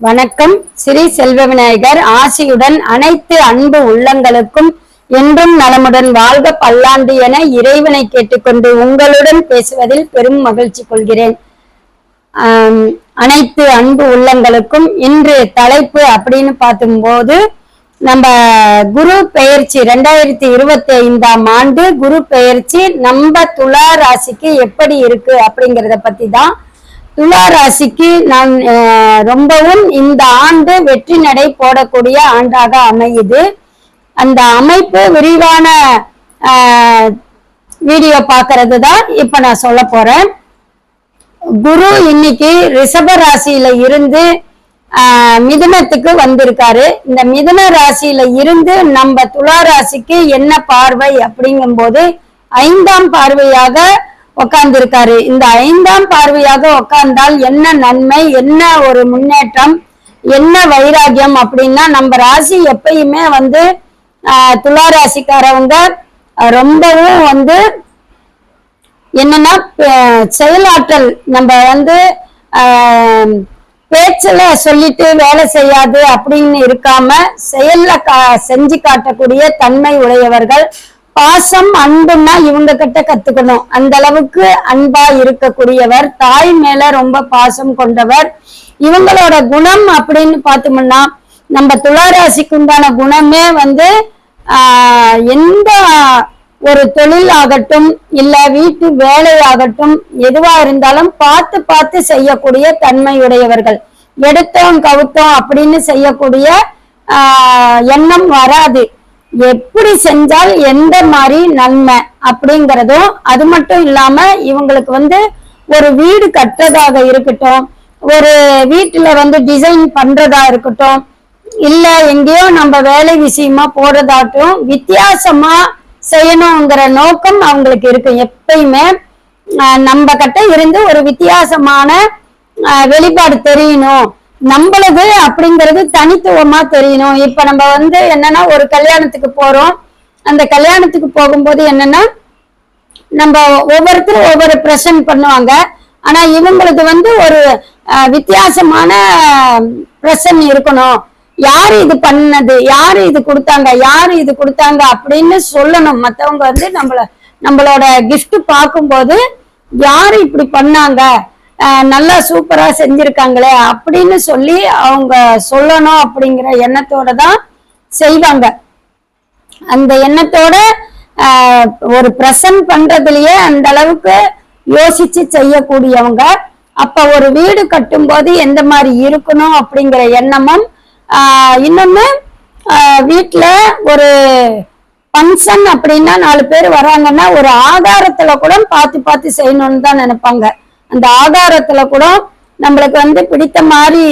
வணக்கம். ஸ்ரீ செல்வ விநாயகர் ஆசியுடன் அனைத்து அன்பு உள்ளங்களுக்கும் என்றும் நலமுடன் வாழ்க பல்லாண்டு என இறைவனை கேட்டுக்கொண்டு உங்களுடன் பேசுவதில் பெரும் மகிழ்ச்சி கொள்கிறேன். அனைத்து அன்பு உள்ளங்களுக்கும் இன்று தலைப்பு அப்படின்னு பார்க்கும்போது நம்ம குரு பெயர்ச்சி ரெண்டாயிரத்தி இருபத்தி ஐந்தாம் ஆண்டு குரு பெயர்ச்சி நம்ம துலா ராசிக்கு எப்படி இருக்கு அப்படிங்கறத பத்தி தான் துலா ராசிக்கு நான் ரொம்பவும் இந்த ஆண்டு வெற்றி நடை போடக்கூடிய ஆண்டாக அமையுது. அந்த அமைப்பு விரிவான வீடியோ பார்க்கறது தான் இப்ப நான் சொல்ல போறேன். குரு இன்னைக்கு ரிஷப ராசியில இருந்து மிதுனத்துக்கு வந்திருக்காரு. இந்த மிதுன ராசியில இருந்து நம்ம துலா ராசிக்கு என்ன பார்வை அப்படிங்கும்போது ஐந்தாம் பார்வையாக உட்கார்ந்திருக்காரு இந்த ஐந்தாம் பார்வையாக உட்கார்ந்தால் என்ன நன்மை என்ன ஒரு முன்னேற்றம் என்ன வைராகியம் அப்படின்னா நம்ம ராசி எப்பயுமே வந்து துலா ராசிக்காரவங்க ரொம்பவும் வந்து என்னன்னா செயலாற்றல். நம்ம வந்து ஆஹ், பேச்சுல சொல்லிட்டு வேலை செய்யாது அப்படின்னு இருக்காம செயல்ல கா- செஞ்சு காட்டக்கூடிய தன்மை உடையவர்கள் பாசம் அன்புன்னா இவங்க கிட்ட கத்துக்கணும். அந்த அளவுக்கு அன்பா இருக்கக்கூடியவர் தாய் மேல ரொம்ப பாசம் கொண்டவர். இவங்களோட குணம் அப்படின்னு பார்த்தோம்னா நம்ம துளாராசிக்கு உண்டான குணமே வந்து ஆஹ், எந்த ஒரு தொழில் ஆகட்டும் இல்ல வீட்டு வேலையாகட்டும் எதுவா இருந்தாலும் பார்த்து பார்த்து செய்யக்கூடிய தன்மையுடையவர்கள். எடுத்தோம் கவுத்தோம் அப்படின்னு செய்யக்கூடிய ஆஹ், எண்ணம் வராது. எப்படி செஞ்சால் எந்த மாதிரி நன்மை அப்படிங்கறதும் அது மட்டும் இல்லாம இவங்களுக்கு வந்து ஒரு வீடு கட்டுறதாக இருக்கட்டும் ஒரு வீட்டுல வந்து டிசைன் பண்றதா இருக்கட்டும் இல்ல எங்கேயோ நம்ம வேலை விஷயமா போறதாட்டும் வித்தியாசமா செய்யணுங்கிற நோக்கம் அவங்களுக்கு இருக்கும் எப்பயுமே நம்ம கிட்ட இருந்து ஒரு வித்தியாசமான வெளிப்பாடு தெரியணும். நம்மளது அப்படிங்கிறது தனித்துவமா தெரியணும். இப்ப நம்ம வந்து என்னன்னா ஒரு கல்யாணத்துக்கு போறோம். அந்த கல்யாணத்துக்கு போகும்போது என்னன்னா நம்ம ஒவ்வொருத்தரும் ஒவ்வொரு பிரசன்ட் பண்ணுவாங்க. ஆனா இவங்களுக்கு வந்து ஒரு வித்தியாசமான பிரசன் இருக்கணும். யாரு இது பண்ணது? யாரு இது கொடுத்தாங்க? யாரு இது கொடுத்தாங்க? அப்படின்னு சொல்லணும். மத்தவங்க வந்து நம்மள நம்மளோட gift பார்க்கும்போது யாரு இப்படி பண்ணாங்க? நல்லா சூப்பரா செஞ்சிருக்காங்களே அப்படின்னு சொல்லி அவங்க சொல்லணும் அப்படிங்கிற எண்ணத்தோட தான் செய்வாங்க. அந்த எண்ணத்தோட ஒரு பிரசன்ட் பண்றதுலயே அந்த அளவுக்கு யோசிச்சு செய்யக்கூடியவங்க. அப்ப ஒரு வீடு கட்டும்போது எந்த மாதிரி இருக்கணும் அப்படிங்கிற எண்ணமும் இன்னமும் இன்னொன்னு ஒரு ஃபங்க்ஷன் அப்படின்னா நாலு பேர் வராங்கன்னா ஒரு ஆதாரத்துல கூட பார்த்து பார்த்து செய்யணும்னு தான் நினைப்பாங்க. அந்த ஆகாரத்துல கூட நம்மளுக்கு வந்து பிடித்த மாதிரி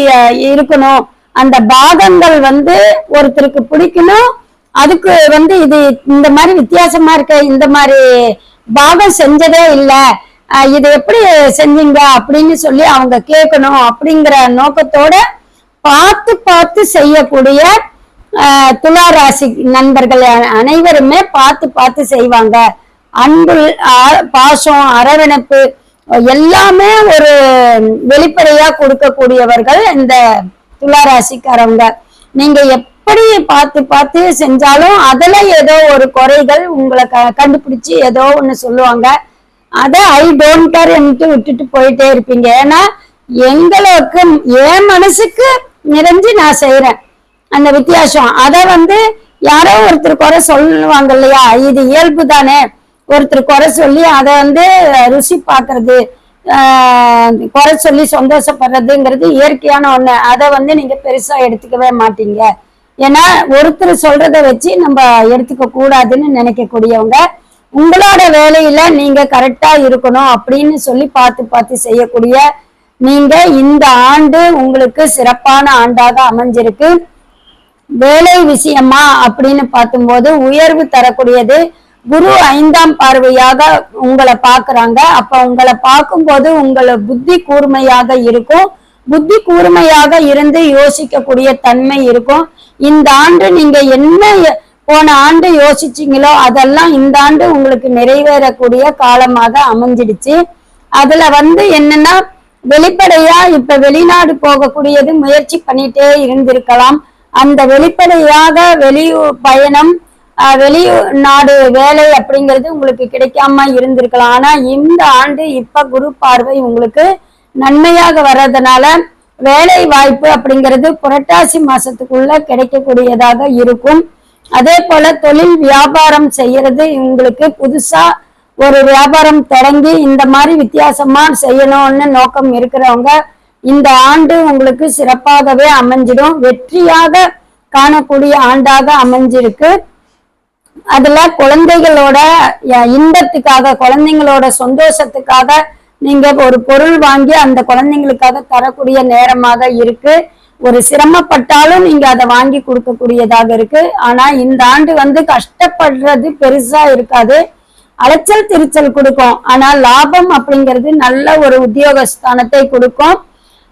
இருக்கணும். அந்த பாகங்கள் வந்து ஒருத்தருக்கு பிடிக்கணும். அதுக்கு வந்து இது இந்த மாதிரி வித்தியாசமா இருக்க இந்த மாதிரி பாகம் செஞ்சதே இல்லை. இது எப்படி செஞ்சீங்க அப்படின்னு சொல்லி அவங்க கேட்கணும் அப்படிங்கிற நோக்கத்தோட பார்த்து பார்த்து செய்யக்கூடிய துலா ராசி நண்பர்கள் அனைவருமே பார்த்து பார்த்து செய்வாங்க. அன்பு பாசம் அரவணைப்பு எல்லாமே ஒரு வெளிப்படையா கொடுக்கக்கூடியவர்கள் இந்த துளாராசிக்காரவங்க. நீங்க எப்படி பார்த்து பார்த்து செஞ்சாலும் அதுல ஏதோ ஒரு குறைகள் உங்களை க- கண்டுபிடிச்சு ஏதோ ஒண்ணு சொல்லுவாங்க. அதை ஐ டோன்ட் கேர் விட்டுட்டு போயிட்டே இருப்பீங்க. ஏன்னா எங்களுக்கு என் மனசுக்கு நிறைஞ்சு நான் செய்யறேன் அந்த வித்தியாசம். அதை வந்து யாரோ ஒருத்தர் குறை சொல்லுவாங்க இல்லையா? இது இயல்பு தானே ஒருத்தர் குறை சொல்லி அதை வந்து ருசி பார்க்கறது ஆஹ் குறை சொல்லி சந்தோஷப்படுறதுங்கிறது இயற்கையான ஒண்ணு. அதை வந்து நீங்க பெருசா எடுத்துக்கவே மாட்டீங்க. ஏன்னா ஒருத்தர் சொல்றத வச்சு நம்ம எடுத்துக்க கூடாதுன்னு நினைக்கக்கூடியவங்க உங்களோட வேலையில நீங்க கரெக்டா இருக்கணும் அப்படின்னு சொல்லி பார்த்து பார்த்து செய்யக்கூடிய நீங்க இந்த ஆண்டு உங்களுக்கு சிறப்பான ஆண்டாக அமைஞ்சிருக்கு. வேலை விஷயமா அப்படின்னு பார்க்கும்போது உயர்வு தரக்கூடியது குரு ஐந்தாம் பார்வையாக உங்களை பாக்குறாங்க அப்ப உங்களை பார்க்கும்போது உங்களை புத்தி கூர்மையாக இருக்கும். புத்தி கூர்மையாக இருந்து யோசிக்கக்கூடிய தன்மை இருக்கும். இந்த ஆண்டு நீங்க என்ன போன ஆண்டு யோசிச்சீங்களோ அதெல்லாம் இந்த ஆண்டு உங்களுக்கு நிறைவேறக்கூடிய காலமாக அமைஞ்சிடுச்சு. அதுல வந்து என்னன்னா வெளிப்படையா இப்ப வெளிநாடு போகக்கூடியது முயற்சி பண்ணிட்டே இருந்திருக்கலாம். அந்த வெளிப்படையாக வெளியூர் பயணம் வெளி வெளிநாடு வேலை அப்படிங்கிறது உங்களுக்கு கிடைக்காம இருந்திருக்கலாம். ஆனா இந்த ஆண்டு இப்ப குரு பார்வை உங்களுக்கு நன்மையாக வர்றதுனால வேலை வாய்ப்பு அப்படிங்கிறது புரட்டாசி மாசத்துக்குள்ள கிடைக்கக்கூடியதாக இருக்கும். அதே போல தொழில் வியாபாரம் செய்யறது உங்களுக்கு புதுசா ஒரு வியாபாரம் தொடங்கி இந்த மாதிரி வித்தியாசமா செய்யணும்னு நோக்கம் இருக்கிறவங்க இந்த ஆண்டு உங்களுக்கு சிறப்பாகவே அமைஞ்சிடும். வெற்றியாக காணக்கூடிய ஆண்டாக அமைஞ்சிருக்கு. அதுல குழந்தைகளோட இன்பத்துக்காக குழந்தைங்களோட சந்தோஷத்துக்காக நீங்க ஒரு பொருள் வாங்கி அந்த குழந்தைங்களுக்காக தரக்கூடிய நேரமாக இருக்கு. ஒரு சிரமப்பட்டாலும் நீங்க அதை வாங்கி கொடுக்கக்கூடியதாக இருக்கு. ஆனா இந்த ஆண்டு வந்து கஷ்டப்படுறது பெருசா இருக்காது. அலைச்சல் திருச்சல் கொடுக்கும். ஆனா லாபம் அப்படிங்கிறது நல்ல ஒரு உத்தியோகஸ்தானத்தை கொடுக்கும்.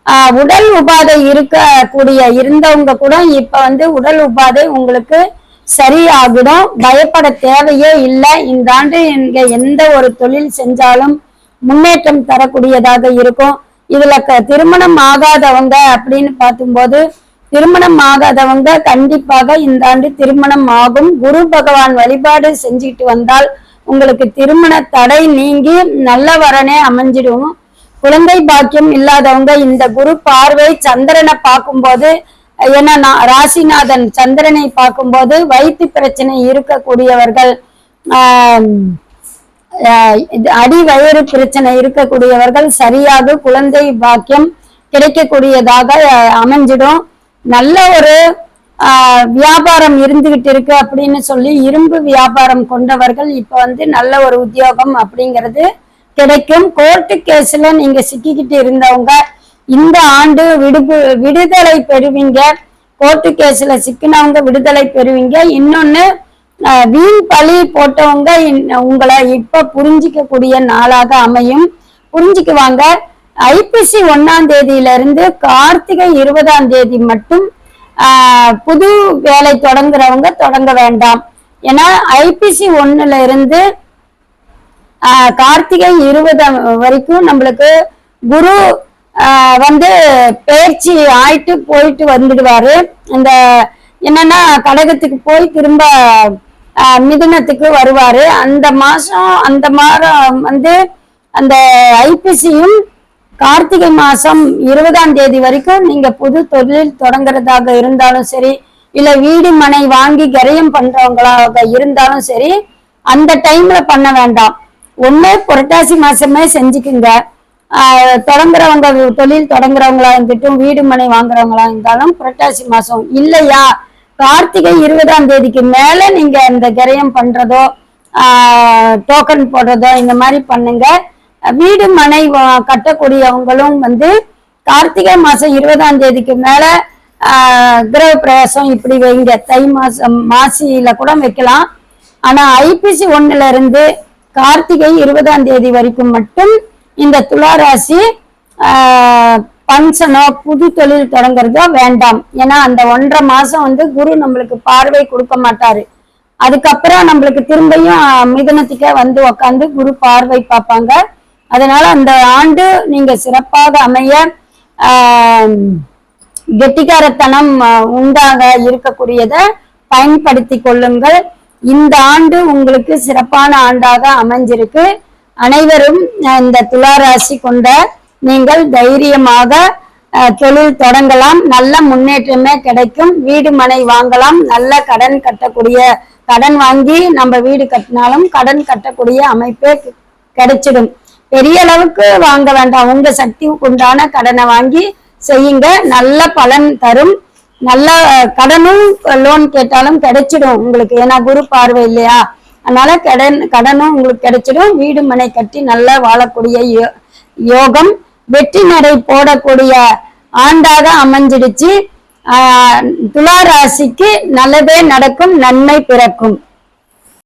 ஆஹ் உடல் உபாதை இருக்கக்கூடிய இருந்தவங்க கூட இப்ப வந்து உடல் உபாதை உங்களுக்கு சரியாகிடும் பயப்பட தேவையே இல்லை. இந்த ஆண்டு இங்க எந்த ஒரு தொழில் செஞ்சாலும் முன்னேற்றம் தரக்கூடியதாக இருக்கும். இதுல திருமணம் ஆகாதவங்க அப்படின்னு பார்க்கும்போது திருமணம் ஆகாதவங்க கண்டிப்பாக இந்த ஆண்டு திருமணம் ஆகும். குரு பகவான் வழிபாடு செஞ்சுக்கிட்டு வந்தால் உங்களுக்கு திருமண தடை நீங்கி நல்ல வரனே அமைஞ்சிடும். குழந்தை பாக்கியம் இல்லாதவங்க இந்த குரு பார்வை சந்திரனை பார்க்கும்போது ஏன்னா நான் ராசிநாதன் சந்திரனை பார்க்கும்போது வயிற்று பிரச்சனை இருக்கக்கூடியவர்கள் அடி வயிறு பிரச்சனை இருக்கக்கூடியவர்கள் சரியாக குழந்தை பாக்கியம் கிடைக்கக்கூடியதாக அமைஞ்சிடும். நல்ல ஒரு வியாபாரம் இருந்துகிட்டு இருக்கு அப்படின்னு சொல்லி இரும்பு வியாபாரம் கொண்டவர்கள் இப்ப வந்து நல்ல ஒரு உத்தியோகம் அப்படிங்கிறது கிடைக்கும். கோர்ட்டு கேஸ்ல நீங்க சிக்கிக்கிட்டு இருந்தவங்க இந்த ஆண்டு விடுப்பு விடுதலை பெறுவீங்க. கோர்ட்டு கேஸ்ல சிக்கினவங்க விடுதலை பெறுவீங்க. இன்னொன்னு வீண் பழி போட்டவங்க இன்- உங்களை இப்ப புரிஞ்சிக்க கூடிய நாளாக அமையும். புரிஞ்சுக்குவாங்க. ஐபிசி ஒன்னாம் தேதியில இருந்து கார்த்திகை இருபதாம் தேதி மட்டும் ஆஹ் புது வேலை தொடங்குறவங்க தொடங்க வேண்டாம். ஏன்னா ஐபிசி ஒண்ணுல இருந்து ஆஹ் கார்த்திகை இருபது வரைக்கும் நம்மளுக்கு குரு வந்து பயிற்சி ஆயிட்டு போயிட்டு வந்துடுவாரு. இந்த என்னன்னா கடகத்துக்கு போய் திரும்ப மிதுனத்துக்கு வருவாரு. அந்த மாசம் அந்த மாதம் வந்து அந்த ஐபிசியும் கார்த்திகை மாசம் இருபதாம் தேதி வரைக்கும் நீங்க புது தொழில் தொடங்குறதாக இருந்தாலும் சரி இல்ல வீடு மனை வாங்கி கரையம் பண்றவங்களாக இருந்தாலும் சரி அந்த டைம்ல பண்ண வேண்டாம். ஒண்ணு புரட்டாசி மாசமே செஞ்சுக்குங்க. தொடங்குறவங்க தொழில் தொடங்குறவங்களா இருந்துட்டும் வீடு மனை வாங்குறவங்களா இருந்தாலும் புரட்டாசி மாசம் இல்லையா? கார்த்திகை இருபதாம் தேதிக்கு மேல நீங்க இந்த கிரயம் பண்றதோ டோக்கன் போடுறதோ இந்த மாதிரி பண்ணுங்க. வீடு மனை வா- கட்டக்கூடியவங்களும் வந்து கார்த்திகை மாசம் இருபதாம் தேதிக்கு மேல கிரக பிரவேசம் இப்படி வைங்க. தை மாசம் மாசியில கூட வைக்கலாம். ஆனா ஐபிசி ஒன்னுல இருந்து கார்த்திகை இருபதாம் தேதி வரைக்கும் மட்டும் இந்த துளாராசி பஞ்சனோ புது தொழில் தொடங்குறதோ வேண்டாம். ஏன்னா அந்த ஒன்றரை மாசம் வந்து குரு நம்மளுக்கு பார்வை கொடுக்க மாட்டாரு. அதுக்கப்புறம் நம்மளுக்கு திரும்பியும் மிதனத்துக்கே மிதுனத்துக்கே வந்து உக்காந்து குரு பார்வை பார்ப்பாங்க. அதனால அந்த ஆண்டு நீங்க சிறப்பாக அமைய கெட்டிகாரத்தனம் கெட்டிக்காரத்தனம் உண்டாக இருக்கக்கூடியதை பயன்படுத்தி கொள்ளுங்கள். இந்த ஆண்டு உங்களுக்கு சிறப்பான ஆண்டாக அமைஞ்சிருக்கு. அனைவரும் இந்த துளாராசி கொண்ட நீங்கள் தைரியமாக அஹ், தொழில் தொடங்கலாம். நல்ல முன்னேற்றமே கிடைக்கும். வீடு மனை வாங்கலாம். நல்ல கடன் கட்டக்கூடிய கடன் வாங்கி நம்ம வீடு கட்டினாலும் கடன் கட்டக்கூடிய அமைப்பே கிடைச்சிடும். பெரிய அளவுக்கு வாங்க வேண்டாம். உங்க சக்தி உண்டான கடனை வாங்கி செய்யுங்க. நல்ல பலன் தரும். நல்ல கடனும் லோன் கேட்டாலும் கிடைச்சிடும் உங்களுக்கு. ஏன்னா குரு பார்வை இல்லையா? அதனால கடன் கடனும் உங்களுக்கு கிடைச்சிடும். வீடு மனை கட்டி நல்லா வாழக்கூடிய யோ- யோகம். வெற்றி நடை போடக்கூடிய ஆண்டாக அமைஞ்சிடுச்சு. ஆஹ் துலா ராசிக்கு நல்லதே நடக்கும் நன்மை பிறக்கும்.